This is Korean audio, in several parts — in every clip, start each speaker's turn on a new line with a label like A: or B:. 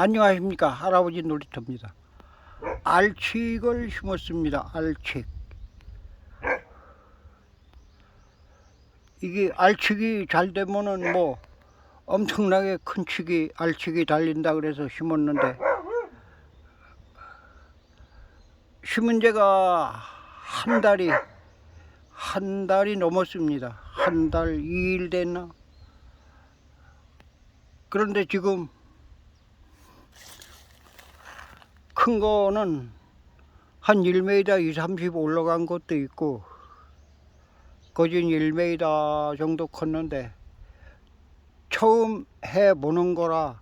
A: 안녕하십니까? 할아버지 놀이터입니다. 알칡을 심었습니다. 알칡. 이게 알칡이 잘 되면은 뭐 엄청나게 큰 칡이 알칡이 달린다 그래서 심었는데 심은 지가 한 달이 한 달이 넘었습니다. 한 달 이일 됐나? 그런데 지금 큰 거는 한 1m 2, 30 올라간 것도 있고 거진 1m 정도 컸는데 처음 해보는 거라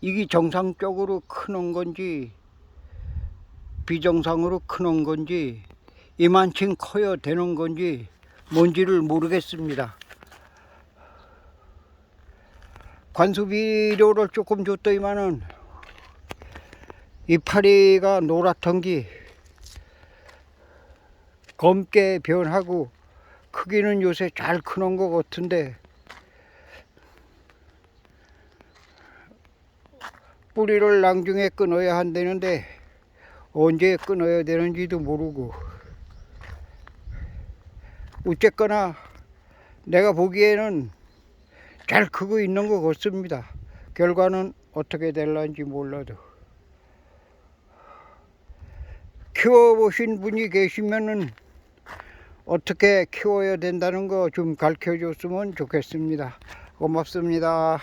A: 이게 정상적으로 크는 건지 비정상으로 크는 건지 이만큼 커야 되는 건지 뭔지를 모르겠습니다. 관수비료를 조금 줬더니만은 이파리가 노랗던 게 검게 변하고 크기는 요새 잘 크는 것 같은데 뿌리를 낭중에 끊어야 한다는데 언제 끊어야 되는지도 모르고 어쨌거나 내가 보기에는 잘 크고 있는 것 같습니다. 결과는 어떻게 될런지 몰라도 키워보신 분이 계시면은 어떻게 키워야 된다는 거 좀 가르쳐 줬으면 좋겠습니다. 고맙습니다.